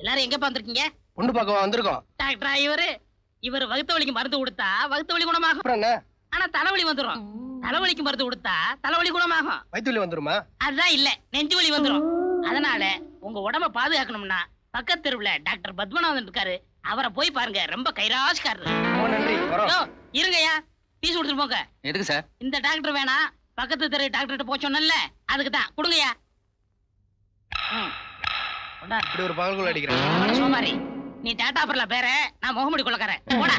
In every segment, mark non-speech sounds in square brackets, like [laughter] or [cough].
எல்லாரும் எங்க வந்திருக்கீங்க? பொண்ணு பார்க்க வந்திருக்கோம். டாக்டரா இவரு? இவர் வகுத்த வலிக்கு மருந்து கொடுத்தா வகுத்த வலி குணமாகும். அப்புறம் என்ன? ஆனா தலைவலி வந்துரும். தலைவலிக்கு மருந்து கொடுத்தா தலைவலி குணமாகும். வயிற்று வந்துருமா? அதுதான் இல்ல நெஞ்சு வலி வந்துரும். அதனால உங்க உடம்ப பாதுகாக்கணும்னா பக்கத்து தெருவுல டாக்டர் பத்மநாதன் இருக்காரு. அவரை போய் பாருங்க ரொம்ப கைராசிக்காரரு இருங்கய்யா பீஸ் கொடுத்துட்டு போங்க. எதுக்கு சார்? இந்த டாக்டர் வேணாம் பக்கத்து தெரு டாக்டர்கிட்ட போக சொன்னேன்ல அதுக்கு தான் கொடுங்கய்யா. ம். இப்படி ஒரு பகல்குள்ள அடிக்கிறேன். சோமாரி நீ டாடா பர்ல பேர நான் முகமுடி கொள்ளக்காரன் போடா.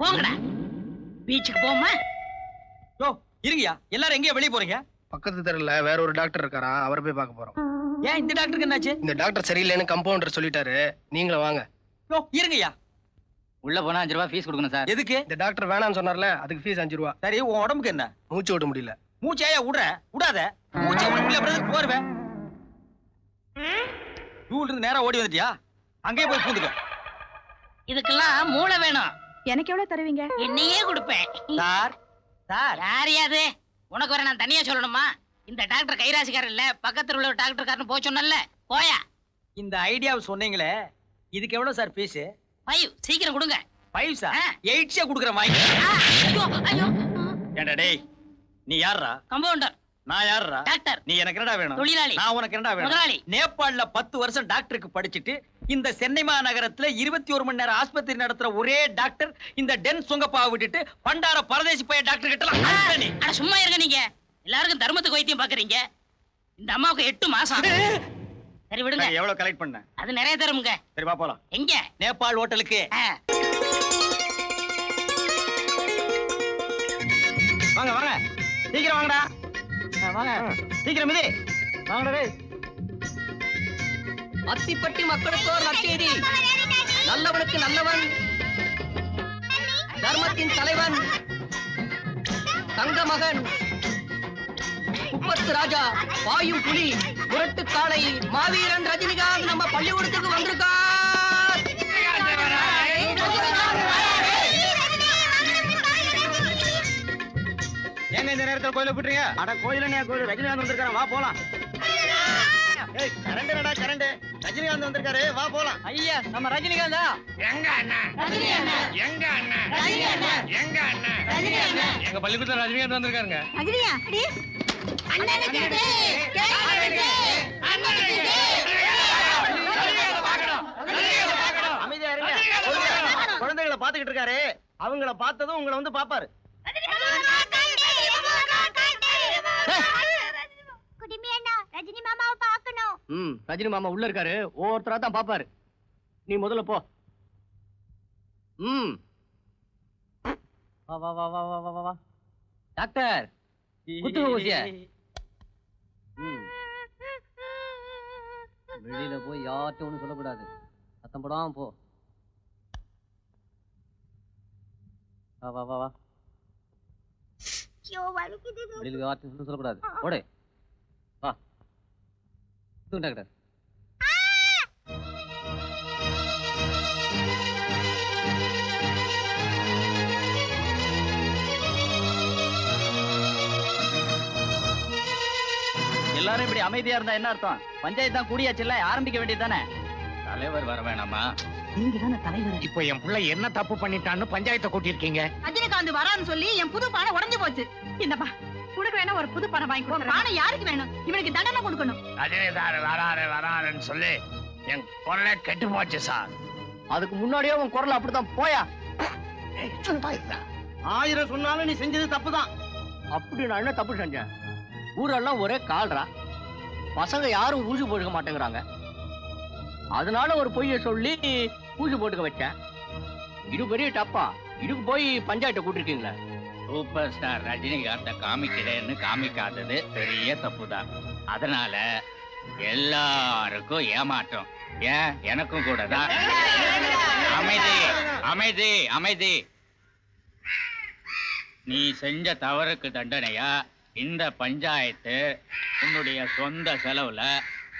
போங்கடா. பீச்சுக்கு போமா யோ இருங்கயா எல்லாரும் எங்கேயோ வெளிய போறீங்க. பக்கத்து தெருல வேற ஒரு டாக்டர் இருக்காரா அவரை போய் பார்க்க போறோம். ஏன் இந்த டாக்டருக்கு என்னாச்சு? இந்த டாக்டர் சரியில்லைன்னு கம்பவுண்டர் சொல்லிட்டாரு. நீங்களும் வாங்க. யோ இருங்கயா உள்ள போனா அஞ்சு ரூபாய் ஃபீஸ் கொடுக்கணும் சார். எதுக்கு? இந்த டாக்டர் வேணாம்னு சொன்னார்ல அதுக்கு ஃபீஸ் அஞ்சு ரூபா. சரி உன் உடம்புக்கு என்ன? மூச்சு விட முடியல. மூச்சையா விடுற விடாத. மூச்சை விட முடியல போருவேன்? ரூல் இருந்து நேரா ஓடி வந்துட்டியா? அங்கேயே போய் பூந்துக்க. இதுக்கெல்லாம் மூளை வேணும். எனக்கு எவ்வளவு தருவீங்க? என்னையே கொடுப்பேன். Sir sir. யாரையாது உனக்கு வேற நான் தனியா சொல்லணுமா? இந்த டாக்டர் கைராசிக்காரர் இல்ல பக்கத்துல உள்ள டாக்டர் காரன் போக சொன்னல போயா. இந்த ஐடியாவை சொன்னீங்களே இதுக்கு எவ்வளவு சார் ஃபீஸ் ஃபைவ் சீக்கிரம் கொடுங்க. Five sir. எயிட்ஸே கொடுக்குற வாங்கி ஆ, ஐயோ ஐயோ. ஏண்டா டேய் நீ யாருடா கம்பவுண்டர் நான் யாருடா டாக்டர். நீ எனக்கு என்னடா வேணும்? தொழிலாளி. நான் உனக்கு என்னடா வேணும்? முதலாளி. நேபாள்ல பத்து வருஷம் டாக்டருக்கு படிச்சுட்டு இந்த சென்னை மாநகரத்துல இருபத்தி ஒரு மணி நேரம் ஆஸ்பத்திரி நடத்துற ஒரே டாக்டர் இந்த டென் சுங்கப்பாவை விட்டுட்டு பண்டார பரதேசி பைய டாக்டர் கிட்டலாம். அட சும்மா இருங்க நீங்க. எல்லாருக்கும் தர்மத்துக்கு வைத்தியம் பாக்குறீங்க. இந்த அம்மாவுக்கு எட்டு மாசம் சரி விடுங்க. எவ்வளவு கலெக்ட் பண்ண? அது நிறைய தருமுங்க. சரி வா போலாம். எங்க? நேபாள் ஹோட்டலுக்கு. வாங்க வாங்க. சீக்கிரம் வாங்கடா. வாங்க சீக்கிரம் இது. வாங்கடா. அத்திப்பட்டி மக்களுக்கு ஒரு நற்செய்தி. நல்லவனுக்கு நல்லவன். தர்மத்தின் தலைவன். தங்க மகன் குப்பத்து ராஜா வாயும் புலி முரட்டு காளை மாவீரன் ரஜினிகாந்த் நம்ம பள்ளிக்கூடத்துக்கு வந்திருக்கார். ஏங்க இந்த நேரத்துல கோயில போட்டுறீங்க அட கோயில கோயில். ரஜினிகாந்த் வந்திருக்காரு வா போலாம். ஏய் கரண்ட் ரஜினிகாந்த் வந்திருக்காரு. வா போலாம். ஐயா நம்ம ரஜினிகாந்தா? எங்க பள்ளிக்கூடத்துல ரஜினிகாந்த் வந்திருக்காருங்க. ரஜினியா அடி. அண்ணனுக்கு அண்ணனுக்கு இது. அமைதியா இருங்க. குழந்தைகளை பாத்துக்கிட்டு இருக்காரு. அவங்கள பார்த்ததும் உங்களை வந்து பாப்பாரு ரஜினி மாமா உள்ள இருக்காரு. ஒவ்வொருத்தரா தான் பாப்பாரு நீ முதல்ல போ. ம். வா வா வா வா வா வா வா டாக்டர் வெளியில போய் யார்கிட்ட ஒன்றும் சொல்லக்கூடாது. சத்தம் போடாம போ. வா வா வா வா. ஐயோ வலிக்குது வெளியில யார்ட்டும் ஒண்ணும் சொல்லக்கூடாது. ஓடு. வா. குத்துங்க டாக்டர். எல்லாரும் இப்படி அமைதியா இருந்தா என்ன அர்த்தம்? பஞ்சாயத்து தான் கூடியாச்சுல்ல ஆரம்பிக்க வேண்டியதுதானே தலைவர் வர வேணாமா? நீங்க தானே தலைவர். இப்போ என் புள்ள என்ன தப்பு பண்ணிட்டான்னு பஞ்சாயத்தை கூட்டியிருக்கீங்க. ரஜினிகாந்த் வரான்னு சொல்லி என் புது பானை உடைஞ்சு போச்சு. இந்தப்பா உனக்கு வேணா ஒரு புது பானை வாங்கி பானை யாருக்கு வேணும்? இவனுக்கு தண்டனை கொடுக்கணும். ரஜினிதார் வராரு வராருன்னு சொல்லி என் குரலே கெட்டு போச்சு சார். அதுக்கு முன்னாடியே உன் குரல் அப்படித்தான் போயா? ஆயிரம் சொன்னாலும் நீ செஞ்சது தப்புதான். அப்படி நான் என்ன தப்பு செஞ்சேன்? ஊரெல்லாம் ஒரே கால்ரா. பசங்க யாரும் ஊசி போட்டுக்க மாட்டேங்கிறாங்க. அதனால ஒரு பொய்ய சொல்லி பூசு போட்டுக்க வச்சேன். இது பெரிய டப்பா. இதுக்கு போய் பஞ்சாயத்தை கூட்டிருக்கீங்களா. சூப்பர் ஸ்டார் ரஜினிகாந்த காமிக்கிறேன்னு காமிக்காதது பெரிய தப்பு தான் அதனால எல்லாருக்கும் ஏமாற்றம். ஏன்? எனக்கும் கூட தான் அமைதி அமைதி அமைதி. நீ செஞ்ச தவறுக்கு தண்டனையா? இந்த பஞ்சாயத்து உன்னுடைய சொந்த செலவுல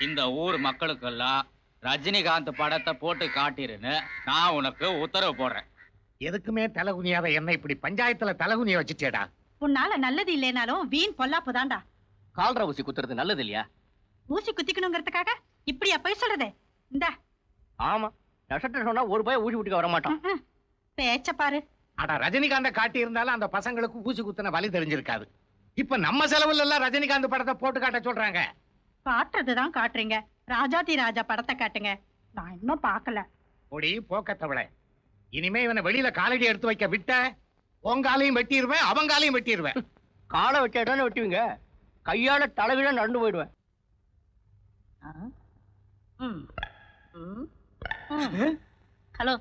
இந்த ஊர் மக்களுக்கெல்லாம் ரஜினிகாந்த் படத்தை போட்டு காட்டிருன்னு நான் உனக்கு உத்தரவு போடுறேன். எதுக்குமே தலகுனியாத என்ன இப்படி பஞ்சாயத்துல தலகுனிய வச்சுட்டேடா. உன்னால நல்லது இல்லைனாலும் வீண் பொல்லாப்பு தான்டா. கால்ரா ஊசி குத்துறது நல்லது இல்லையா? ஊசி குத்திக்கணுங்கிறதுக்காக இப்படியா போய் சொல்றது? இந்த. ஆமா. நட்சத்திரம் சொன்னா ஒரு பையன் ஊசி விட்டுக்க வர மாட்டான் ம்ம். பேச்ச பாரு. அட ரஜினிகாந்த காட்டி இருந்தாலும் அந்த பசங்களுக்கு ஊசி குத்துன வலி தெரிஞ்சிருக்காது. இப்ப நம்ம செலவுல எல்லாம் ரஜினிகாந்த் படத்தை போட்டு காட்ட சொல்றாங்க. காட்டுறதுதான் காட்டுறீங்க. ராஜாதி ராஜா படத்தை காட்டுங்க. நான் இன்னும் பார்க்கல. ஒடி போக்கத்தவளை இனிமே இவனை வெளியில காலடி எடுத்து வைக்க விட்ட உங்காலையும் வெட்டிடுவேன் அவங்காலையும் வெட்டிடுவேன் [laughs] காலை வச்சாதானே வெட்டுவீங்க? கையால தலைகீழ நடந்து போயிடுவேன். ஹலோ.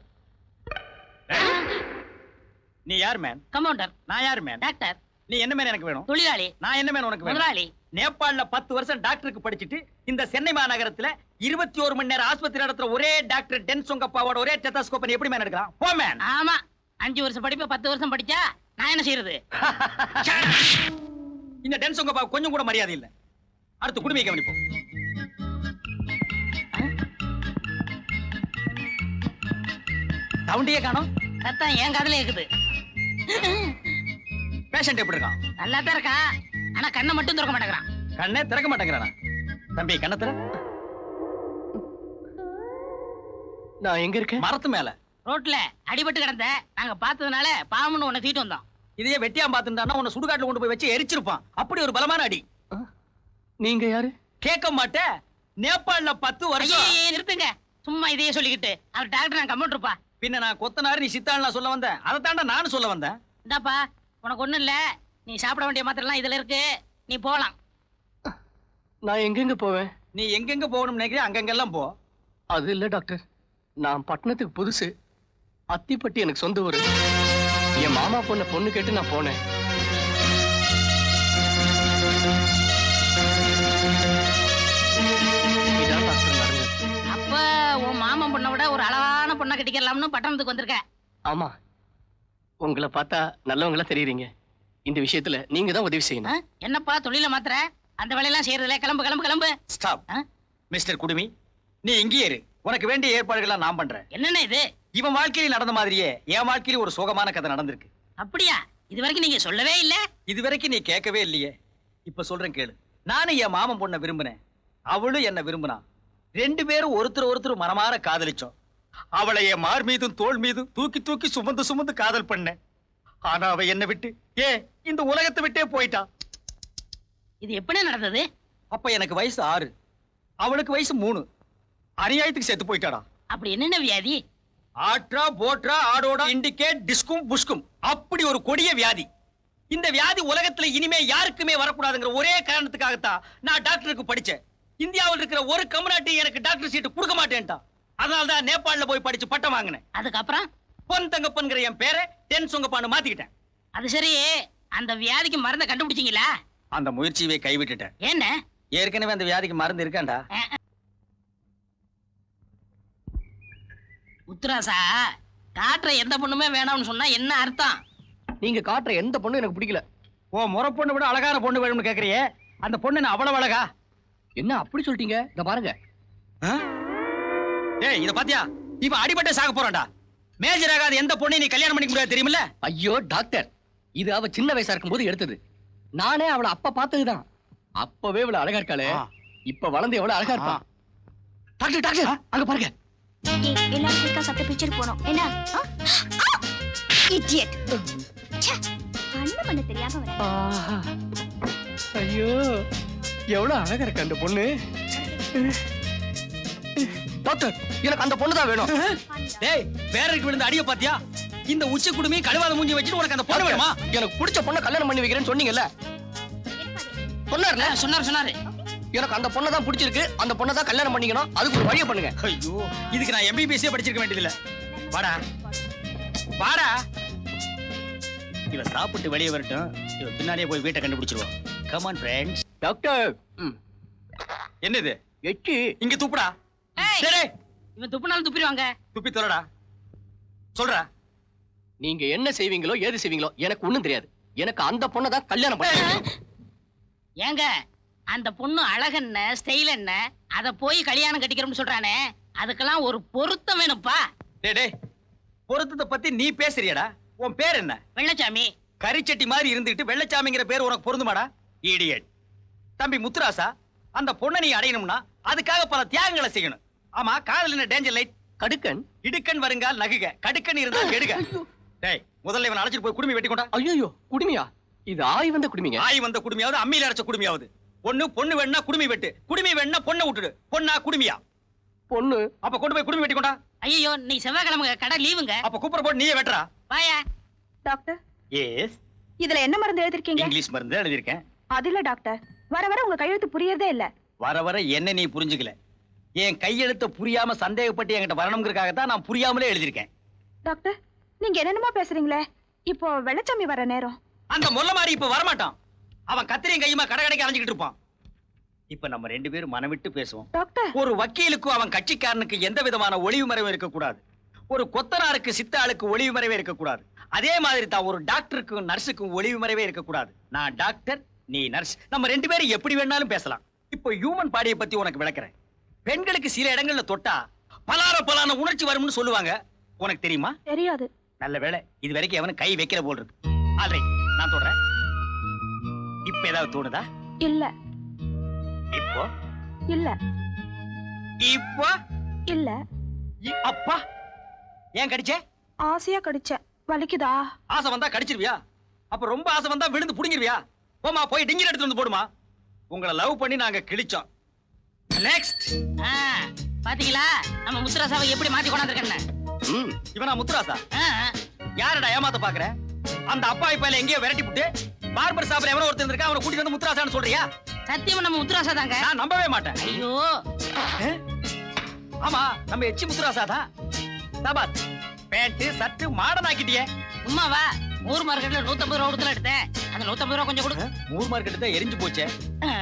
நீ யார் மேன் கம்பவுண்டர் நான் யார் மேன் டாக்டர். நீ என்ன மேன் எனக்கு வேணும்? தொழிலாளி. நான் என்ன மேன் உனக்கு வேணும்? முதலாளி. நேபாள்ல பத்து வருஷம் டாக்டருக்கு படிச்சுட்டு இந்த சென்னை மாநகரத்துல இருபத்தி ஒரு மணி நேரம் ஆஸ்பத்திரி நடத்துற ஒரே டாக்டர் டென் சொங்கப்பாவோட ஒரே டெத்தாஸ்கோப் எப்படி மேன் எடுக்கலாம்? போ மேன் ஆமா. அஞ்சு வருஷம் படிப்பு பத்து வருஷம் படிச்சா நான் என்ன செய்யறது? [laughs] இந்த டென் சொங்கப்பா கொஞ்சம் கூட மரியாதை இல்ல. அடுத்து குடுமையை கவனிப்போம். சவுண்டியே காணோம்? சத்தம் என் காதுல இருக்குது. பேஷண்ட் எப்படி இருக்கான்? நல்லா தான் இருக்கான். ஆனா கண்ணை மட்டும் திறக்க மாட்டேங்கிறான். கண்ணே திறக்க மாட்டேங்கிறானா? தம்பி கண்ணை திற. நான் எங்க இருக்கேன்? மரத்து மேல. ரோட்ல அடிபட்டு கிடந்த நாங்க பார்த்ததுனால பாம்புன்னு உன்னை தூக்கிட்டு வந்தோம். இதையே வெட்டியா பாத்துட்டானா உன்னை சுடுகாட்டுல கொண்டு போய் வச்சு எரிச்சிருப்பான். அப்படி ஒரு பலமான அடி. நீங்க யாரு? கேட்க மாட்டேன். நேபாள்ல பத்து வருஷம். நிறுத்துங்க. சும்மா இதையே சொல்லிக்கிட்டு. அவர் டாக்டர் நான் கம்ப்யூட்டர்ப்பா பின்ன நான் கொத்தனாரு நீ சித்தாள் சொல்ல வந்தேன். அதை தாண்டா நானும் சொல்ல வந்தேன். இந்தாப்பா உனக்கு ஒண்ணும் இல்ல. நீ சாப்பிட வேண்டிய மாத்திரலாம் இதுல இருக்கு. நீ போலாம். நான் எங்கெங்க போவேன்? நீ எங்கெங்க போகணும்னு நினைக்கிறேன் அங்கங்கெல்லாம் போ. அது இல்ல டாக்டர். நான் பட்டணத்துக்கு புதுசு. அத்திப்பட்டி எனக்கு சொந்த ஊரு. என் மாமா பொண்ண பொண்ணு கேட்டு நான் போனேன். இதான் டாக்டர் நடந்தது அப்ப உன் மாமன் பொண்ணை விட ஒரு அழகான பொண்ணை கட்டிக்கலாம்னு பட்டணத்துக்கு வந்திருக்க. ஆமா. உங்களை பார்த்தா நல்லவங்களா தெரியுறீங்க. இந்த விஷயத்துல நீங்க தான் உதவி? செய்யணும். என்னப்பா தொழில மாத்திர அந்த வேலையெல்லாம் செய்யறதுல? கிளம்பு கிளம்பு கிளம்பு. ஸ்டாப் ஆ? மிஸ்டர் குடுமி நீ இங்கேயே இரு. உனக்கு வேண்டிய ஏற்பாடுகள்லாம் நான் பண்றேன். என்னென்ன இது? இவன் வாழ்க்கையில நடந்த மாதிரியே என் வாழ்க்கையில ஒரு சோகமான கதை நடந்திருக்கு. அப்படியா? இது வரைக்கும் நீங்க சொல்லவே இல்ல. இது வரைக்கும் நீ கேட்கவே இல்லையே. இப்ப சொல்றேன் கேளு. நானும் என் மாமன் பொண்ணை விரும்பினேன். அவளும் என்ன விரும்பினா. ரெண்டு பேரும் ஒருத்தர் ஒருத்தர் மனமாற காதலிச்சோம். அவளை என் மார் மீதும் தோள் மீதும் தூக்கி தூக்கி சுமந்து சுமந்து காதல் பண்ணேன். ஆனா அவ என்ன விட்டு ஏ இந்த உலகத்தை விட்டே போயிட்டா. இது எப்படி நடந்தது? அப்ப எனக்கு வயசு ஆறு. அவளுக்கு வயசு மூணு. அநியாயத்துக்கு செத்து போயிட்டாடா. அப்படி என்னென்ன வியாதி? ஆட்ரா போட்ரா ஆடோடா இண்டிகேட் டிஸ்கும் புஷ்கும். அப்படி ஒரு கொடிய வியாதி. இந்த வியாதி உலகத்துல இனிமே யாருக்குமே வரக்கூடாதுங்கிற ஒரே காரணத்துக்காகத்தான் நான் டாக்டருக்கு படிச்சேன். இந்தியாவில் இருக்கிற ஒரு கம்யூனிட்டி எனக்கு டாக்டர் சீட்டு கொடுக்க மாட்டேன்ட்டா. அதனால தான் நேபாள்ல போய் படிச்சு பட்டம் வாங்கினேன். அதுக்கப்புறம்? பொன் தங்கப்பன்கிற என் பேரை தென் சொங்கப்பான்னு மாத்திக்கிட்டேன். அது சரி. அந்த வியாதிக்கு மருந்தை கண்டுபிடிச்சீங்களா? அந்த முயற்சியவே கைவிட்டுட்டேன். என்ன? ஏற்கனவே அந்த வியாதிக்கு மருந்து இருக்காண்டா? உத்ராசா காட்டுற எந்த பொண்ணுமே வேணாம்னு சொன்னா என்ன அர்த்தம்? நீங்க காட்டுற எந்த பொண்ணும் எனக்கு பிடிக்கல. ஓ முறை பொண்ணு விட அழகான பொண்ணு வேணும்னு கேக்குறியே. அந்த பொண்ணு என்ன அவ்வளவு அழகா? என்ன அப்படி சொல்லிட்டீங்க? இத பாருங்க. ஏய் இத பாத்தியா? இப்ப அடிபட்டு சாக போறான்டா. மேஜர் ஆகாத எந்த பொண்ணையும் நீ கல்யாணம் பண்ணிக்க முடியாது தெரியுமில்ல? ஐயோ டாக்டர். இது அவ சின்ன வயசா இருக்கும்போது எடுத்தது. நானே அவளை அப்ப பார்த்ததுதான். அப்பவே இவ்வளவு அழகா இருக்காளே. இப்ப வளர்ந்து எவ்வளவு அழகா இருப்பா. டாக்டர் டாக்டர் அங்க பாருங்க. எல்லாரும் குயிக்கா சத்த பிக்சர் போனோம். என்ன? இடியட் கண்ணு பண்ண தெரியாம வர ஆஹா. ஐயோ எவ்வளவு அழகா இருக்கு அந்த பொண்ணு. டாக்டர் எனக்கு அந்த பொண்ணு தான் வேணும் டேய் பேரருக்கு விழுந்த அடிய பாத்தியா? இந்த உச்சி குடுமி கழுவாத மூஞ்சி வச்சுட்டு உனக்கு அந்த பொண்ணு வேணுமா? எனக்கு பிடிச்ச பொண்ணை கல்யாணம் பண்ணி வைக்கிறேன்னு சொன்னீங்கல்ல? சொன்னார்ல? சொன்னாரு சொன்னாரு. எனக்கு அந்த பொண்ணை தான் பிடிச்சிருக்கு. அந்த பொண்ணை தான் கல்யாணம் பண்ணிக்கணும். அதுக்கு ஒரு வழியை பண்ணுங்க. ஐயோ இதுக்கு நான் எம்பிபிஎஸ்ஸே படிச்சிருக்க வேண்டியதில்ல. வாடா. வாடா. இவ சாப்பிட்டு வெளியே வரட்டும். இவ பின்னாடியே போய் வீட்டை கண்டுபிடிச்சிருவோம். Come on friends doctor. என்னது? எச்சு. இங்க துப்புடா. ஏய், சரி. இவன் துப்புனாலும் துப்பிடுவாங்க. துப்பி தொலைடா. சொல்றா. நீங்க என்ன செய்வீங்களோ ஏது செய்வீங்களோ எனக்கு ஒண்ணும் தெரியாது. எனக்கு அந்த பொண்ணை தான் கல்யாணம் பண்ணி ஏங்க அந்த பொண்ணு அழகென்ன ஸ்டைல் என்ன அத போய் கல்யாணம் கட்டிக்கிறோம்னு சொல்றானே அதுக்கெல்லாம் ஒரு பொருத்தம் வேணும்ப்பா டேய் டேய் பொருத்தத்தை பத்தி நீ பேசுறியடா. உன் பேர் என்ன? வெள்ளச்சாமி. கரிச்சட்டி மாதிரி இருந்துட்டு வெள்ளச்சாமிங்கிற பேர் உனக்கு பொருந்துமாடா? இடியட் தம்பி முத்துராசா அந்த பொண்ணை நீ அடையணும்னா அதுக்காக பல தியாகங்களை செய்யணும். ஆமா காதல் என்ன டேஞ்சர் லைட் கடுக்கன். இடுக்கன் வருங்கால் நகுக. கடுக்கன் இருந்தால் எடுக டேய் முதல்ல இவன் அழைச்சிட்டு போய் குடுமி வெட்டி கொண்டா ஐயோ குடுமியா? இது ஆய் வந்த குடுமிங்க. ஆய் வந்த குடுமியாவது அம்மியில அரைச்ச குடுமியாவது. பொண்ணு பொண்ணு வேணா குடுமி வெட்டு. குடுமி வேணா பொண்ணை விட்டுடு. பொண்ணா குடுமியா? பொண்ணு. அப்ப கொண்டு போய் குடுமி வெட்டி கொண்டா ஐயோ நீ செவ்வாய்க்கிழமை கடை லீவுங்க அப்ப கூப்பிட போட்டு நீயே வெட்டுறா. வாயா. டாக்டர். எஸ் இதுல என்ன மருந்து எழுதிருக்கீங்க? இங்கிலீஷ் மருந்து எழுதியிருக்கேன். அது இல்ல டாக்டர். வர வர உங்க கையெழுத்து புரியறதே இல்ல. வர வர என்ன நீ புரிஞ்சுக்கல. என் கையெழுத்த புரியாம சந்தேகப்பட்டு என்கிட்ட வரணுங்கிறதுக்காக தான் நான் புரியாமலே எழுதியிருக்கேன். டாக்டர் நீங்க என்னென்னமோ பேசுறீங்களே. இப்போ வெள்ளச்சாமி வர நேரம். அந்த முல்ல மாதிரி இப்ப வரமாட்டான். அவன் கத்திரியும் கையுமா கடை கடைக்கு அலைஞ்சுக்கிட்டு இருப்பான். இப்ப நம்ம ரெண்டு பேரும் மனம் விட்டு பேசுவோம். டாக்டர். ஒரு வக்கீலுக்கும் அவன் கட்சிக்காரனுக்கு எந்த விதமான ஒளிவு மறைவும் இருக்கக்கூடாது. ஒரு கொத்தனாருக்கு சித்தாளுக்கு ஒளிவு மறைவே இருக்கக்கூடாது. அதே மாதிரி தான் ஒரு டாக்டருக்கும் நர்ஸுக்கும் ஒளிவு மறைவே இருக்கக்கூடாது. நான் டாக்டர் நீ நர்ஸ். நம்ம ரெண்டு பேரும் எப்படி வேணாலும் பேசலாம். இப்போ ஹியூமன் பாடியை பத்தி உனக்கு விளக்குறேன். பெண்களுக்கு சில இடங்கள்ல தொட்டா பலார பலான உணர்ச்சி வரும்னு சொல்லுவாங்க. உனக்கு தெரியுமா? தெரியாது. நல்ல வேளை இது வரைக்கும் எவனும் கை வைக்கிற போல் இருக்கு. நான் தொடுறேன். இப்ப ஏதாவது தோணுதா? இல்ல. இப்போ? இல்ல. இப்போ? இல்ல. அப்பா! ஏன் கடிச்சே? ஆசையா கடிச்சேன் வலிக்குதா? ஆசை வந்தா கடிச்சிருவியா? அப்ப ரொம்ப ஆசை வந்தா விழுந்து புடுங்கிருவியா? போமா போய் டிங்கிர் எடுத்து வந்து போடுமா? உங்களை லவ் பண்ணி நாங்க கிழிச்சோம். நெக்ஸ்ட் ஆ, பாத்தீங்களா? நம்ம முத்துராசாவை எப்படி மாத்தி கொண்டாந்துருக்கேன்னு. ம் இவனா முத்துராசா. யாரடா ஏமாத்த பாக்குற? அந்த அப்பா இப்ப எங்கேயோ விரட்டி புட்டு பார்பர் சாப்பிட எவனோ ஒருத்தர் இருக்கா அவனை கூட்டிட்டு வந்து முத்துராசான்னு சொல்றியா? சத்தியமா நம்ம முத்துராசா தாங்க. நான் நம்பவே மாட்டேன். ஐயோ. ஆமா நம்ம எச்சி முத்துராசா தான். தபாத் பேண்ட் சட்டு மாடர்ன் ஆக்கிட்டியே ஊர் மார்க்கெட்ல நூத்தம்பது ரூபா கொடுத்துல எடுத்தேன். அந்த நூத்தம்பது ரூபா கொஞ்சம் கொடு. மூர் மார்க்கெட் தான் எரிஞ்சு போச்சே.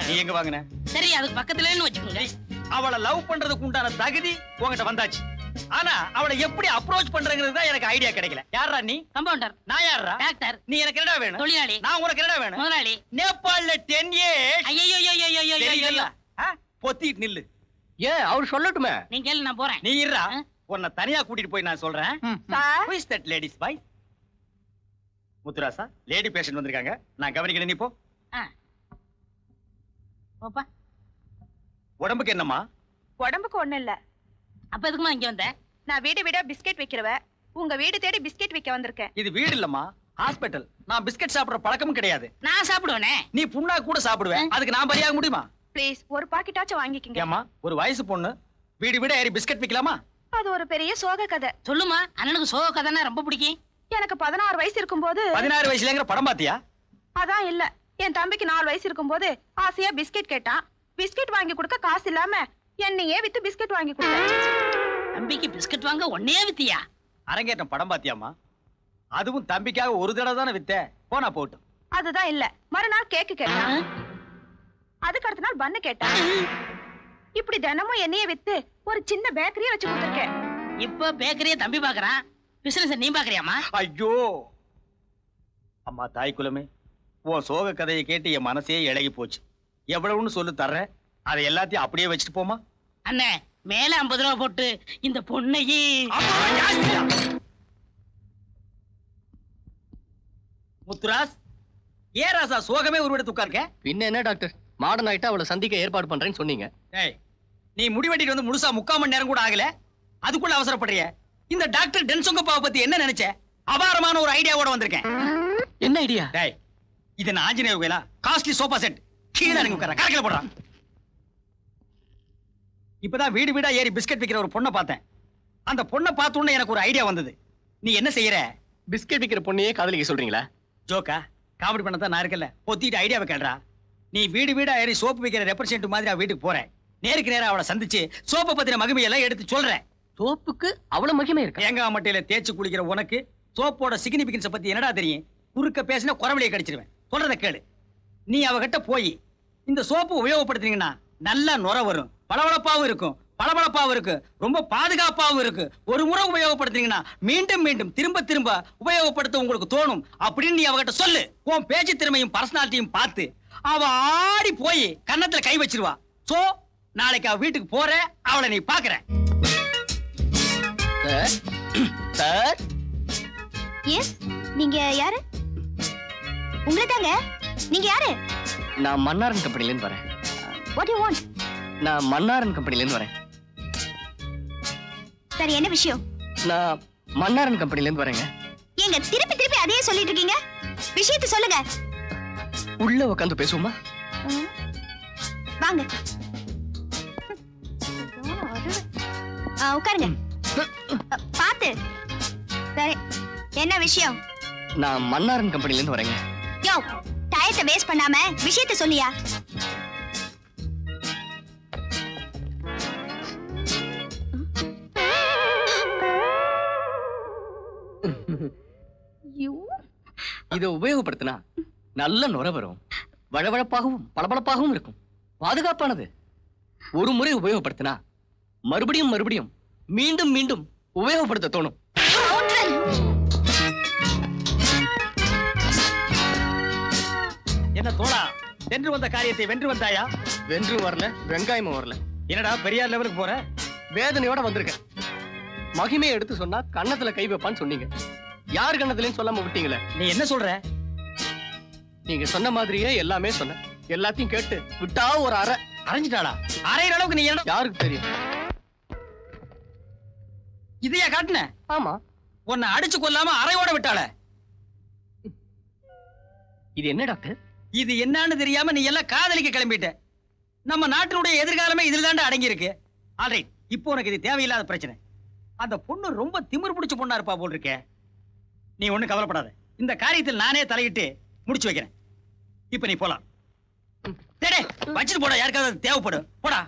நீ எங்க வாங்கின? சரி அதுக்கு பக்கத்துலன்னு வச்சுக்கோங்க. அவளை லவ் பண்றதுக்கு உண்டான தகுதி உன்கிட்ட வந்தாச்சு. ஆனா அவளை எப்படி அப்ரோச் பண்றங்கிறது தான் எனக்கு ஐடியா கிடைக்கல. யாரா நீ? கம்பவுண்டர். நான் யாரா டாக்டர் நீ எனக்கு என்னடா வேணும்? தொழிலாளி. நான் உனக்கு என்னடா வேணும்? முதலாளி. நேபாள்ல டென் இயர்ஸ் ஐயோ தெரியல பொத்திட்டு நில்லு ஏன் அவர் சொல்லட்டுமே நீங்க கேளு நான் போறேன் நீ இருடா? உன்னை தனியா கூட்டிட்டு போய் நான் சொல்றேன் Who is that ladies boy? Muthurasa lady patient வந்திருக்காங்க. நான் கவனிக்கிறேன் நீ போ. போப்பா. உடம்புக்கு என்னம்மா? உடம்புக்கு ஒண்ணு இல்ல. அப்ப எதுக்குமா இங்க வந்த? நான் வீடு வீடா பிஸ்கெட் வைக்கிறவ. உங்க வீடு தேடி பிஸ்கெட் வைக்க வந்திருக்கேன். இது வீடு இல்லம்மா ஹாஸ்பிட்டல் நான் பிஸ்கட் சாப்பிடுற பழக்கமும் கிடையாது. நான் சாப்பிடுவேனே? நீ புண்ணா கூட சாப்பிடுவேன் அதுக்கு நான் பலியாக முடியுமா? ப்ளீஸ் ஒரு பாக்கெட்டாச்சும் வாங்கிக்கங்க. ஏமா ஒரு வயசு பொண்ணு வீடு வீட ஏறி பிஸ்கட் விக்கலாமா? அது ஒரு பெரிய சோக கதை. சொல்லுமா அண்ணனுக்கு சோக கதைன்னா ரொம்ப பிடிக்கும். எனக்கு பதினாறு வயசு இருக்கும்போது பதினாறு வயசுலங்கிற படம் பாத்தியா? அதான் இல்ல. என் தம்பிக்கு நாலு வயசு இருக்கும்போது ஆசையா பிஸ்கெட் கேட்டான். பிஸ்கெட் வாங்கி கொடுக்க காசு இல்லாம என்னையே வித்து பிஸ்கெட் வாங்கி கொடுத்தேன் தம்பிக்கு பிஸ்கட் வாங்க ஒன்னே வித்தியா? அரங்கேற்றம் படம் பாத்தியாமா அதுவும் தம்பிக்காக ஒரு தடவை தானே வித்த போனா போட்டும். அதுதான் இல்ல. மறுநாள் கேக்கு கேட்டான். அதுக்கு அடுத்த நாள் பண்ணு கேட்டான். இப்படி தினமும் என்னையே வித்து ஒரு சின்ன பேக்கரியே வச்சு கொடுத்துருக்கேன். இப்ப பேக்கரிய தம்பி பாக்குறான். பிசினஸ் நீ பாக்குறியாமா ஐயோ! அம்மா தாய் குலமே உன் சோக கதையை கேட்டு என் மனசே இழகி போச்சு. எவ்வளவுன்னு சொல்லு தர்றேன். அதை எல்லாத்தையும் அப்படியே வச்சுட்டு போமா அண்ணே மேல ஐம்பது ரூபா போட்டு இந்த பொண்ணையே? முத்துராஸ் ஏ ராசா சோகமே உருவெடுத்து உட்கார்க்க? பின்ன என்ன டாக்டர்? மாடர்ன் ஆயிட்டு அவளை சந்திக்க ஏற்பாடு பண்றேன்னு சொன்னீங்க. ஏய் நீ முடி வெட்டிட்டு வந்து முழுசா முக்கால் மணி நேரம் கூட ஆகல. அதுக்குள்ள அவசரப்படுறிய? இந்த டாக்டர் டென்சொங்கப்பாவை பத்தி என்ன நினைச்ச? அபாரமான ஒரு ஐடியாவோட வந்திருக்கேன். என்ன ஐடியா? டேய் இது நான் ஆஞ்சநேயர் கோயிலா? Costly sofa set. கீழே இறங்கி உட்கார கரக்கில போடுறான் இப்பதான் வீடு வீடா ஏறி பிஸ்கட் விக்கிற ஒரு பொண்ணை பார்த்தேன். அந்த பொண்ணை பார்த்த உடனே எனக்கு ஒரு ஐடியா வந்தது. நீ என்ன செய்யற? பிஸ்கெட் விக்கிற பொண்ணையே காதலிக்க சொல்றீங்களா? ஜோக்கா காமெடி பண்ண தான் நான் இருக்கல பொத்திட்டு ஐடியாவை கேள்றா. நீ வீடு வீடா ஏறி சோப்பு விக்கிற ரெப்ரசன்ட் மாதிரி அவ வீட்டுக்கு போறேன் நேருக்கு நேரா அவளை சந்திச்சு சோப்பை பத்தின மகிமையெல்லாம் எடுத்து சொல்றேன். சோப்புக்கு அவ்வளவு மகிமை இருக்கு? தேங்காய் மட்டையில தேய்ச்சி குளிக்கிற உனக்கு சோப்போட சிக்னிபிகன்ஸை பத்தி என்னடா தெரியும்? குறுக்க பேசினா குறவழியை கடிச்சிருவேன். சொல்றத கேளு. நீ அவகிட்ட போய் இந்த சோப்பு உபயோகப்படுத்தினீங்கன்னா நல்லா நுர வரும். பளபளப்பாவும் இருக்கும். பளபளப்பாவும் இருக்கு. ரொம்ப பாதுகாப்பாவும் இருக்கு. ஒரு முறை உபயோகப்படுத்தினீங்கன்னா மீண்டும் மீண்டும் திரும்ப திரும்ப உபயோகப்படுத்த உங்களுக்கு தோணும். அப்படின்னு நீ அவகிட்ட சொல்லு. உன் பேச்சு திறமையும் பர்சனாலிட்டியும் பார்த்து அவ ஆடி போய் கன்னத்துல கை வச்சிருவா. சோ நாளைக்கு அவ வீட்டுக்கு போற அவளை நீ பாக்குற. சார் சார் எஸ் நீங்க யாரு? உங்களை தாங்க நீங்க யாரு? நான் மன்னாரன் கம்பெனில இருந்து வரேன் வாட் யூ வாண்ட் நான் மன்னாரன் கம்பெனில இருந்து வரேன். சரி என்ன விஷயம்? நான் மன்னாரன் கம்பெனில இருந்து வரேங்க. ஏங்க திருப்பி திருப்பி அதையே சொல்லிட்டு இருக்கீங்க? விஷயத்தை சொல்லுங்க. உள்ள உட்காந்து பேசுவோமா. வாங்க. உட்காருங்க. பாத்து. சரி என்ன விஷயம்? நான் மன்னாரன் கம்பெனில இருந்து வரேங்க. யோ டயத்தை வேஸ்ட் பண்ணாம விஷயத்தை சொல்லியா? யூ. இதை உபயோகப்படுத்தினா நல்ல நுர வரும். வழவழப்பாகவும் பளபளப்பாகவும் இருக்கும். பாதுகாப்பானது. ஒரு முறை உபயோகப்படுத்தினா மறுபடியும் மறுபடியும் மீண்டும் மீண்டும் உபயோகப்படுத்த தோணும். என்ன தோழா வென்று வந்த காரியத்தை வென்று வந்தாயா? வென்றும் வரல வெங்காயமும் வரல. என்னடா பெரியார் லெவலுக்கு போற? வேதனையோட வந்திருக்கேன். மகிமையை எடுத்து சொன்னா கன்னத்துல கை வைப்பான்னு சொன்னீங்க. யார் கன்னத்துலயும் சொல்லாம விட்டீங்களே? நீ என்ன சொல்ற? நீங்க சொன்ன மாதிரியே எல்லாமே சொன்னேன். எல்லாத்தையும் கேட்டு விட்டா ஒரு அரை அரைஞ்சிட்டாளா? அரைகிற அளவுக்கு நீ என்ன யாருக்கு தெரியும்? இதையா காட்டுன? ஆமா. உன்னை அடிச்சு கொல்லாம அரையோட விட்டாள? இது என்ன டாக்டர்? இது என்னன்னு தெரியாம நீ எல்லாம் காதலிக்க கிளம்பிட்ட. நம்ம நாட்டினுடைய எதிர்காலமே இதுல தாண்டா அடங்கி இருக்கு ஆல்ரைட் இப்போ உனக்கு இது தேவையில்லாத பிரச்சனை. அந்த பொண்ணு ரொம்ப திமிரு பிடிச்ச பொண்ணா இருப்பா போல் இருக்கே நீ ஒண்ணும் கவலைப்படாத. இந்த காரியத்தில் நானே தலையிட்டு முடிச்சு வைக்கிறேன். இப்ப நீ போலாம். வச்சுட்டு போடா. யாருக்காவது தேவைப்படும். போடா.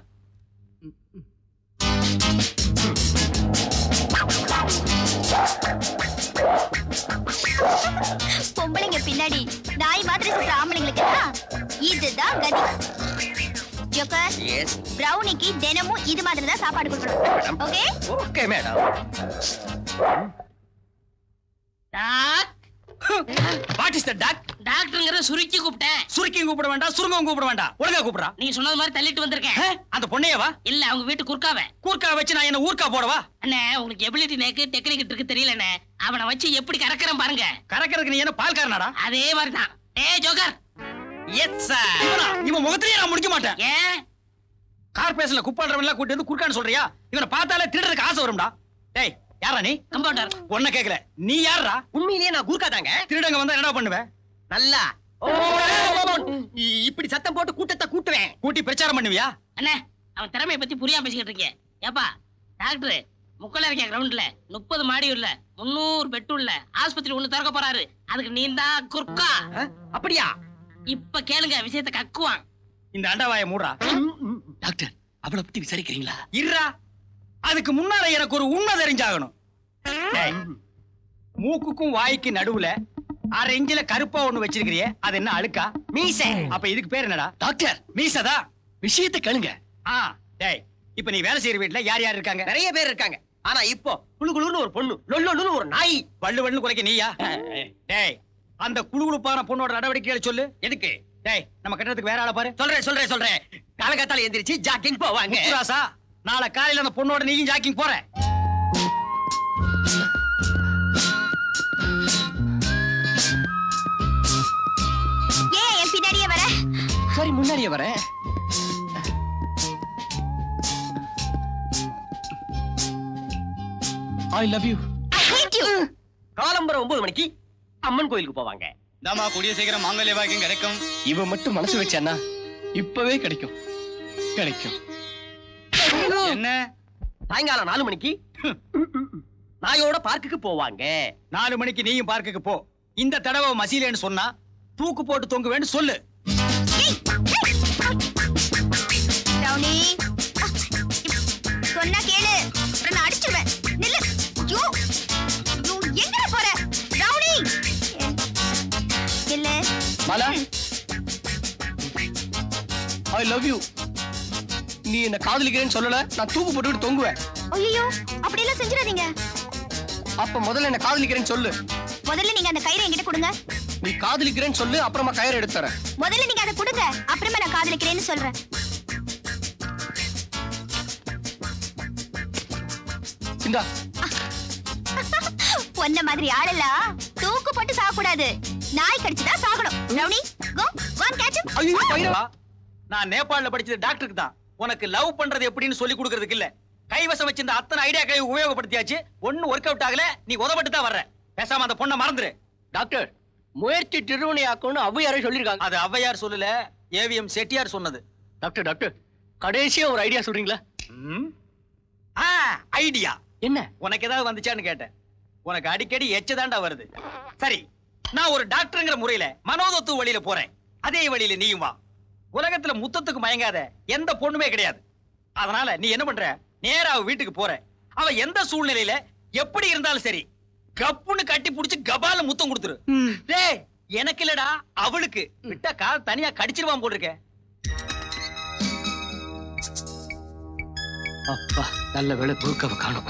பொம்பளைங்க பின்னாடி நாய் மாதிரி சுத்துற ஆம்பளைங்களுக்கு இதுதான் கதி. ஜோக்கர் பிரௌனிக்கு தினமும் இது மாதிரி தான் சாப்பாடு கொடுக்கணும். Okay okay madam what is the doc டாக்டருங்கிற சுருக்கி கூப்பிட்டேன். சுருக்கியும் கூப்பிட வேண்டாம் சுருங்கவும் கூப்பிட வேண்டாம் ஒழுங்கா கூப்பிடுறா. நீங்க சொன்னது மாதிரி தள்ளிட்டு வந்திருக்கேன். அந்த பொண்ணையவா? இல்ல அவங்க வீட்டு குறுக்காவ கூர்க்கா வச்சு நான் என்ன ஊர்க்கா போடவா? அண்ணே உங்களுக்கு எபிலிட்டி நேக்கு டெக்னிக் இருக்கு தெரியலண்ணே. அவனை வச்சு எப்படி கறக்குறேன் பாருங்க. கறக்கிறதுக்கு நீ என்ன பால்காரனாடா? அதே மாதிரி தான் ஏ ஜோக்கர். எஸ் சார் இவன்? முகத்திலேயே நான் முடிக்க மாட்டேன். ஏன் கார்பரேஷன்ல குப்பாடுறவன் எல்லாம் கூட்டி வந்து குறுக்கான்னு சொல்றியா? இவனை பார்த்தாலே திருடுறதுக்கு ஆசை வரும்டா. டேய் யாரா நீ? கம்பவுண்டர். ஒன்ன கேக்கல. நீ யாரா உண்மையிலேயே நான் கூர்க்கா தாங்க. திருடங்க வந்தா என்னடா பண்ணுவ? நல்லா. இப்படி சத்தம் போட்டு கூட்டத்தை கூட்டுவேன். கூட்டி பிரச்சாரம் பண்ணுவியா? அண்ணே அவன் திறமைய பத்தி புரியாம பேசிக்கிட்டு இருக்கேன். ஏப்பா டாக்டர் முக்கல இருக்க கிரவுண்ட்ல முப்பது மாடி உள்ள முன்னூறு பெட் உள்ள ஆஸ்பத்திரி ஒண்ணு திறக்க போறாரு. அதுக்கு நீ தான் குறுக்கா அப்படியா? இப்ப கேளுங்க விஷயத்தை கக்குவான். இந்த அண்டவாய மூடுறா. டாக்டர் அவளை பத்தி விசாரிக்கிறீங்களா? இருடா. அதுக்கு முன்னால எனக்கு ஒரு உண்மை தெரிஞ்சாகணும். மூக்குக்கும் வாய்க்கு நடுவுல அரை இஞ்சில கருப்பா ஒண்ணு வச்சிருக்கிறியே அது என்ன அழுக்கா? மீச. அப்ப இதுக்கு பேர் என்னடா? டாக்டர் மீசதா விஷயத்தை கேளுங்க ஆ டேய் இப்ப நீ வேலை செய்யற வீட்டுல யார் யார் இருக்காங்க? நிறைய பேர் இருக்காங்க. ஆனா இப்போ குளு குளுன்னு ஒரு பொண்ணு லொல்லொன்னு ஒரு நாய். வள்ளு வள்ளு குலைக்க நீயா? டேய் அந்த குழுகுழுப்பான பொண்ணோட நடவடிக்கைகளை சொல்லு. எதுக்கு? டேய் நம்ம கட்டடத்துக்கு வேற ஆளை பாரு. சொல்றேன் சொல்றேன் சொல்றேன். காலகாத்தால எந்திரிச்சு ஜாக்கிங் போவாங்க. முத்துராசா நாளை காலையில அந்த பொண்ணோட நீயும் ஜாக்கிங் போற. ஏன் என் பின்னாடியே வர? சரி முன்னாடியே வரேன். I love you I hate you காலம்பரம் ஒன்பது மணிக்கு அம்மன் கோயிலுக்கு போவாங்க. தாமா கூடிய சீக்கிரம் மாங்கல்ய பாக்கியம் கிடைக்கும். இவ மட்டும் மனசு வச்சானா இப்பவே கிடைக்கும். கிடைக்கும். என்ன? சாயங்காலம் நாலு மணிக்கு நாயோட பார்க்குக்கு போவாங்க. நாலு மணிக்கு நீயும் பார்க்குக்கு போ. இந்த தடவை மசீலேன்னு சொன்னா தூக்கு போட்டு தொங்குவேன்னு சொல்லு. சொன்னா கேளு. நான் அடிச்சிடுவேன் நில்லு. ஐயோ. ஐயோ எங்க போற? ரவுனி இல்ல. மாலா. ஐ லவ் யூ நீ என்ன காதலிக்கிறேன்னு சொல்லல நான் தூக்கு போட்டுக்கிட்டு தொங்குவேன். ஐயோ அப்படி எல்லாம் செஞ்சிடாதீங்க. அப்ப முதல்ல என்ன காதலிக்கிறேன்னு சொல்லு. முதல்ல நீங்க அந்த கயிறை என்கிட்ட கொடுங்க. நீ காதலிக்கிறேன்னு சொல்லு அப்புறமா கயிறு எடுத்து தரேன். முதல்ல நீங்க அதை கொடுங்க அப்புறமா நான் காதலிக்கிறேன்னு சொல்றேன். இந்தா. [laughs] பொன்ன மாதிரி ஆளெல்லாம் தூக்கு போட்டு சாகக்கூடாது. நாய் கடிச்சுதான் சாகணும். ரவுனி கோ ஒன் கேட்ச் ஐயோ. நான் நேபாள்ல படிச்சது டாக்டருக்கு தான். உனக்கு லவ் பண்றது எப்படின்னு சொல்லி கொடுக்கறதுக்கு இல்ல. கைவசம் வச்சிருந்த அத்தனை ஐடியா கை உபயோகப்படுத்தியாச்சு. ஒண்ணு ஒர்க் அவுட் ஆகல. நீ உதவட்டு தான் வர்ற. பேசாம அந்த பொண்ணை மறந்துரு. டாக்டர் முயற்சி திருவினையாக்கும்னு ஔவையாரே சொல்லியிருக்காங்க. அது ஔவையார் சொல்லல ஏவிஎம் செட்டியார் சொன்னது. டாக்டர் டாக்டர் கடைசியா ஒரு ஐடியா சொல்றீங்களா? ஐடியா என்ன? உனக்கு ஏதாவது வந்துச்சான்னு கேட்டேன். உனக்கு அடிக்கடி எச்சதாண்டா வருது. சரி நான் ஒரு டாக்டர்ங்கிற முறையில மனோதத்துவ வழியில போறேன். அதே வழியில நீயும் வா. உலகத்துல முத்தத்துக்கு மயங்காத எந்த பொண்ணுமே கிடையாது. அதனால நீ என்ன பண்ற? நேரா அவ வீட்டுக்கு போற. அவ எந்த சூழ்நிலையில எப்படி இருந்தாலும் சரி கப்புன்னு கட்டி புடிச்சு கபால முத்தம் கொடுத்துரு. டேய் எனக்கு இல்லடா அவளுக்கு. விட்டா கால் தனியா கடிச்சிருவான் போட்டிருக்க அப்பா நல்ல வேலை புழுக்கவை காணும்.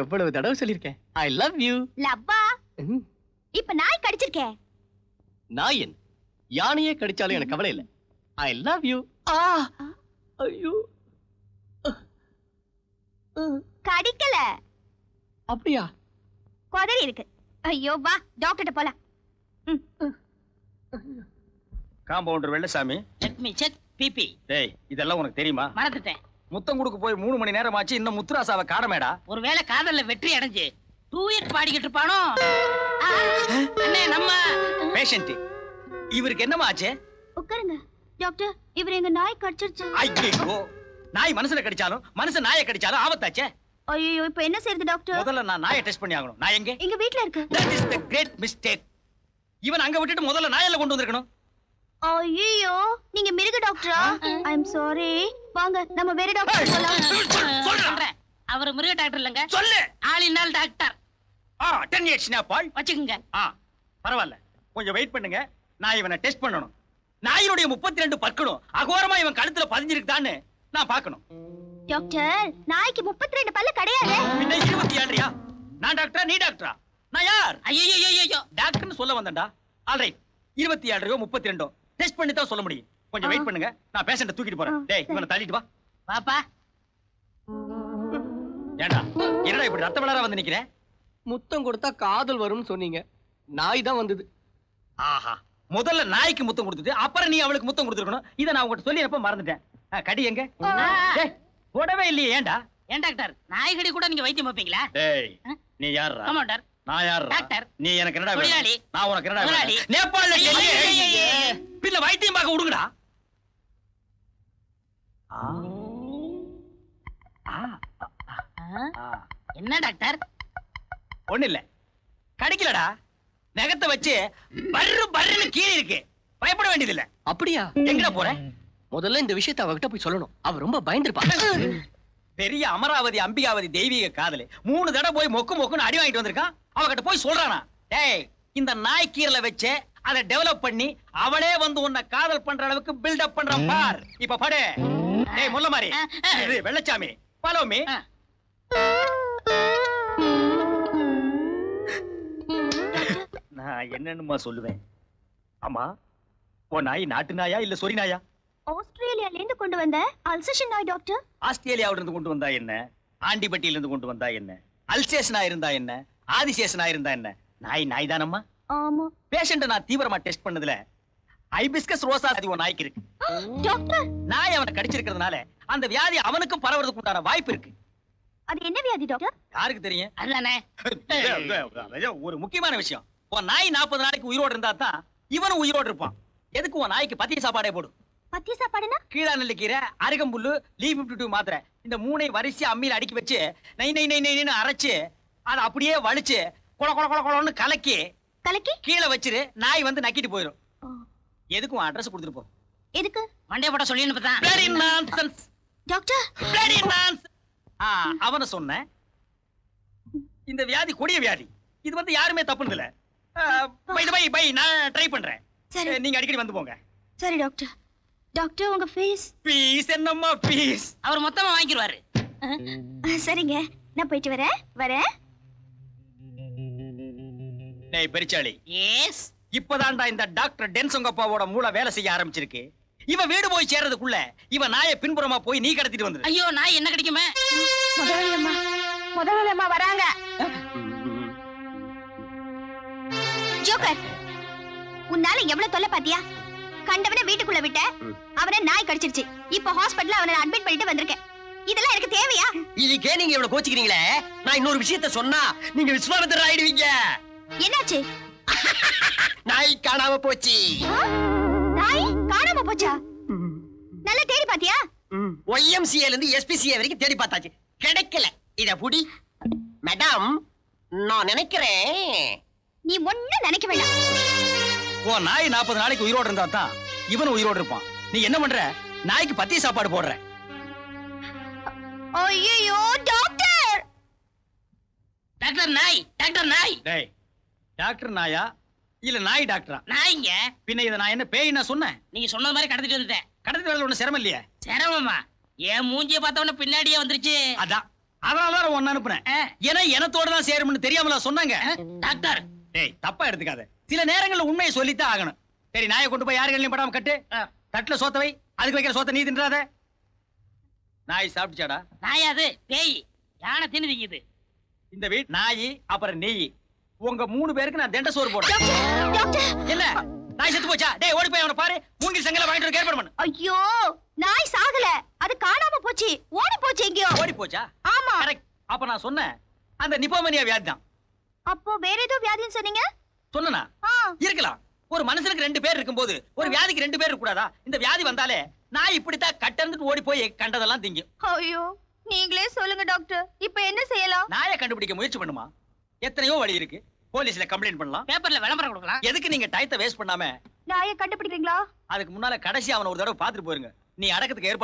எவ்வளவு தடவை சொல்லியிருக்கேன். ஐ லவ் யூ லவ்வா? இப்ப நாய் கடிச்சிருக்கே. நாயன் யானையே கடிச்சாலும் எனக்கு கவலை இல்லை. ஐ லவ் யூ ஆ. ஐயோ. கடிக்கல. அப்படியா? குதறி இருக்கு. ஐயோ வா டாக்டர்ட்ட போலாம். Compounder Vellasamy let me check BP டேய் இதெல்லாம் உனக்கு தெரியுமா? மறந்துட்டேன். முத்தம் கொடுக்க போய் மூணு மணி நேரம் ஆச்சு இன்னும் முத்துராசாவை காணமேடா. ஒருவேளை காதல்ல வெற்றி அடைஞ்சு டூயட் பாடிக்கிட்டு இருப்பானோ? அண்ணே நம்ம பேஷண்ட் இவருக்கு என்னமா ஆச்சு? உட்காருங்க. டாக்டர் இவர் எங்க நாய் கடிச்சிருச்சு. ஐயோ நாய் மனுஷனை கடிச்சாலும் மனுஷன் நாயை கடிச்சாலும் ஆபத்தாச்சே. ஐயோ இப்ப என்ன செய்யறது டாக்டர்? முதல்ல நான் நாயை டெஸ்ட் பண்ணி ஆகணும். நான் எங்க? எங்க வீட்ல இருக்கு. That is the great mistake இவன் அங்க விட்டுட்டு முதல்ல நாயெல்லாம் கொண்டு வந்திருக்கணும். ஐயோ நீங்க மிருக டாக்டரா? ஐ அம் சாரி வாங்க நம்ம வேற டாக்டர் போலாம். சொல்றேன். அவர் மிருக டாக்டர் இல்லைங்க. சொல்லு. ஆளினால் டாக்டர். ஆ டென் இயர்ஸ் பால் வச்சுக்கோங்க. ஆ பரவாயில்ல. கொஞ்சம் வெயிட் பண்ணுங்க. நான் இவனை டெஸ்ட் பண்ணணும். நாயினுடைய முப்பத்தி ரெண்டு பற்களும் அகோரமா இவன் கழுத்துல பதிஞ்சிருக்குதான்னு நான் பார்க்கணும். டாக்டர் நாய்க்கு முப்பத்தி ரெண்டு பல்லு கிடையாது. பின்ன இருபத்தி ஏழுயா நான் டாக்டரா நீ டாக்டரா? நான் யார்? ஐயோ ஐயோ டாக்டர்னு சொல்ல வந்தேன்டா. ஆல்ரைட் இருபத்தி ஏழரையோ முப்பத்தி ரெண்டோ டெஸ்ட் பண்ணி தான் சொல்ல முடியும். கொஞ்சம் வெயிட் பண்ணுங்க. நான் பேஷண்ட தூக்கிட்டு போறேன். டேய். இவனை தள்ளிட்டு வா. பாப்பா ஏண்டா என்னடா இப்படி ரத்த விளாட வந்து நிக்கிறேன் முத்தம் கொடுத்தா காதல் வரும்னு சொன்னீங்க. நாய் தான் வந்தது. ஆஹா முதல்ல நாய்க்கு முத்தம் கொடுத்துட்டு அப்புறம் நீ அவளுக்கு முத்தம் கொடுத்துருக்கணும். இதை நான் உங்ககிட்ட சொல்லி எப்ப மறந்துட்டேன் கடி எங்க? போடவே இல்லையே ஏன்டா ஏன் டாக்டர்? நாய்கடி கூட நீங்க வைத்தியம் பார்ப்பீங்களா டேய்? நீ யாரா கமாண்டர் நான் யாரா டாக்டர். நீ எனக்கு என்னடா வேணும்? தொழிலாளி. நான் உனக்கு என்னடா முதலாளி. வேணும்? நேபாள்ல ஐயோ. பின்ன வைத்தியம் பார்க்க விடுங்கடா ஆ. ஆ, ஆ. என்ன டாக்டர் ஒண்ணு இல்ல கடிக்கலடா நகத்தை வச்சு பர்ரு பர்ருன்னு கீழே இருக்கு பயப்பட வேண்டியது இல்ல அப்படியா எங்கடா போற முதல்ல இந்த விஷயத்தை அவகிட்ட போய் சொல்லணும் அவ ரொம்ப பயந்துருப்பா பெரிய அமராவதி அம்பிகாவதி தெய்வீக காதலி மூணு தடவை போய் மொக்கு மொக்குன்னு அடி வாங்கிட்டு வந்திருக்கான் அவகிட்ட போய் சொல்றானா? டேய் இந்த நாய் கீரல வச்சு அதை டெவலப் பண்ணி அவளே வந்து உன்னை காதல் பண்ற அளவுக்கு பில்டப் பண்றான் பார். இப்ப படு. டேய் முல்ல மாதிரி வெள்ளச்சாமி. Follow me. நான் என்னன்னுமா சொல்லுவேன்? ஆமா உன் நாய் நாட்டு நாயா இல்ல சொறி நாயா? ஆஸ்திரேலியால இருந்து கொண்டு வந்த அல்சேஷன் நாய் டாக்டர் ஆஸ்திரேலியாவில இருந்து கொண்டு வந்தா என்ன? ஆண்டிப்பட்டியில இருந்து கொண்டு வந்தா என்ன? அல்சேஷனா இருந்தா என்ன? ஆதிசேஷனா இருந்தா என்ன? நாய் நாய் தானம்மா ஆமா. பேஷண்ட நான் தீவிரமா டெஸ்ட் பண்ணதுல ஐபிஸ்கஸ் ரோசா அது உன் நாய்க்கு இருக்கு. டாக்டர் நாய் அவனை கடிச்சிருக்கிறதுனால அந்த வியாதி அவனுக்கும் பரவறதுக்கு உண்டான வாய்ப்பு இருக்கு. அது என்ன வியாதி டாக்டர் யாருக்கு தெரியும்? ஒரு முக்கியமான விஷயம். உன் நாய் நாற்பது நாளைக்கு உயிரோடு இருந்தா தான் இவனும் உயிரோடு இருப்பான். எதுக்கு உன் நாய்க்கு பத்திய சாப்பாடே போடு? பத்திய சாப்பாடுனா கீழா நெல்லிக்கீரை அருகம்புல்லு லீ பிப்டி டூ மாத்திரை. இந்த மூணை வரிசை அம்மியில அடுக்கி வச்சு நை நை நை நைன்னு அரைச்சு அதை அப்படியே வலிச்சு கொல கொல கொல கொலன்னு கலக்கி கலக்கி? கீழே வச்சிரு நாய் வந்து நக்கிட்டு போயிடும் உன் அட்ரஸ் கொடுத்துட்டு போ. எதுக்கு? மண்டே போட்ட சொல்லின்னு பார்த்தா Bloody nonsense. Doctor Bloody nonsense. ஆ, அவன சொன்னேன். இந்த வியாதி கொடிய வியாதி. இது வந்து யாருமே தப்புனது இல்ல பை பை பை நான் ட்ரை பண்றேன். சரி. நீங்க அடிக்கடி வந்து போங்க. சரி டாக்டர் டாக்டர் உங்க ஃபேஸ் பீஸ் என்னம்மா பீஸ் அவர் மொத்தமா வாங்கிடுவாரு சரிங்க. நான் போயிட்டு வரேன். வரேன். டேய் பெரிச்சாளி. எஸ் இப்பதான்டா இந்த டாக்டர் டென்சங்கப்பாவோட மூளை வேலை செய்ய ஆரம்பிச்சிருக்கு. இவ வீடு போய் சேர்றதுக்குள்ள இவ நாயை பின்புறமா போய் நீ கடத்திட்டு வந்துரு. ஐயோ நாய் என்ன கிடைக்குமே? முதலாளி அம்மா முதலாளி அம்மா வராங்க. ஜோக்கர் உன்னால எவ்வளவு தொல்லை பாத்தியா? கண்டவனை வீட்டுக்குள்ள விட்ட அவனை நாய் கடிச்சிருச்சு. இப்ப ஹாஸ்பிடல்ல அவனை அட்மிட் பண்ணிட்டு வந்திருக்கேன். இதெல்லாம் எனக்கு தேவையா? இதுக்கே நீங்க இவ்வளவு கோச்சிக்கிறீங்களே? நான் இன்னொரு விஷயத்த சொன்னா நீங்க விஸ்வாமித்திரர் ஆயிடுவீங்க. என்னாச்சு? நாய் காணாம போச்சு? நாய் காணாம போச்சா? நல்லா தேடி பாத்தியா? ஒய்எம்சிஏல இருந்து எஸ்பிசிஏ வரைக்கும் தேடி பார்த்தாச்சு. கிடைக்கல. இத புடி. மேடம் நான் நினைக்கிறேன். நீ ஒண்ணும் நினைக்க வேண்டாம். உன் நாய் நாற்பது நாளைக்கு உயிரோடு இருந்தா தான் இவனும் உயிரோடு இருப்பான். நீ என்ன பண்ற? நாய்க்கு பத்திய சாப்பாடு போடுற. ஐயோ டாக்டர்! டாக்டர் நாய் டாக்டர் நாய். டேய் டாக்டர் நாயா? இல்ல நாய் டாக்டரா? நாய்ங்க. பின்ன இதை நான் என்ன பேய் நான் சொன்னேன்? நீங்க சொன்னது மாதிரி கடத்திட்டு வந்துட்டேன். கடத்தி வரல ஒண்ணு சிரமம் இல்லையே? சிரமமா? என் மூஞ்சிய பார்த்தவன பின்னாடியே வந்துருச்சு. அதான். அதனாலதான் ஒன்னு அனுப்புனேன். ஏன்னா இனத்தோட தான் சேரும்னு தெரியாமலா சொன்னாங்க? டாக்டர். டேய் தப்பா எடுத்துக்காத. சில நேரங்கள்ல உண்மையை சொல்லித்தான் ஆகணும். சரி நாயை கொண்டு போய் யாரு கண்ணிலையும் படாம கட்டு. தட்டுல சோத்த வை. அதுக்கு வைக்கிற சோத்த நீ தின்றாத. நாய் சாப்பிட்டுச்சாடா? நாயா அது பேய். யானை தின்னு இந்த வீட் நாய் அப்புறம் நெய். உங்க மூணு பேருக்கு நான் தெண்ட சோறு போடுறேன். என்ன? நாய் செத்து போச்சா? டேய் ஓடி போய் அவனை பாரு. மூங்கில் சங்கல வாங்கிட்டு ஏற்பாடு பண்ணு. ஐயோ நாய் சாகல. அது காணாம போச்சு. ஓடி போச்சு எங்கேயோ. ஓடி போச்சா? ஆமா. கரெக்ட் அப்ப நான் சொன்னேன் அந்த நிப்போமனியா வியாதி தான். அப்போ வேற ஏதோ வியாதின்னு சொன்னீங்க? சொன்னனா? ஆ, இருக்கலாம். ஒரு மனுஷனுக்கு ரெண்டு பேர் இருக்கும்போது ஒரு வியாதிக்கு ரெண்டு பேர் இருக்க கூடாதா இந்த வியாதி வந்தாலே நான் இப்படித்தான் கட்டர்ந்துட்டு ஓடி போய் கண்டதெல்லாம் திங்கும். ஐயோ நீங்களே சொல்லுங்க டாக்டர். இப்ப என்ன செய்யலாம்? நாயை கண்டுபிடிக்க முயற்சி பண்ணுமா? எத்தனையோ வழி இருக்கு. போலீஸ்ல கம்ப்ளைண்ட் பண்ணலாம். பேப்பர்ல விளம்பரம் கொடுக்கலாம். எதுக்கு நீங்க டயத்தை வேஸ்ட் பண்ணாம? நாயை கண்டுபிடிக்கிறீங்களா? அதுக்கு முன்னால கடைசி அவனை ஒரு தடவை பாத்துட்டு போயிருங்க. நீ அடக்கத்துக்கு ஏற்பாடு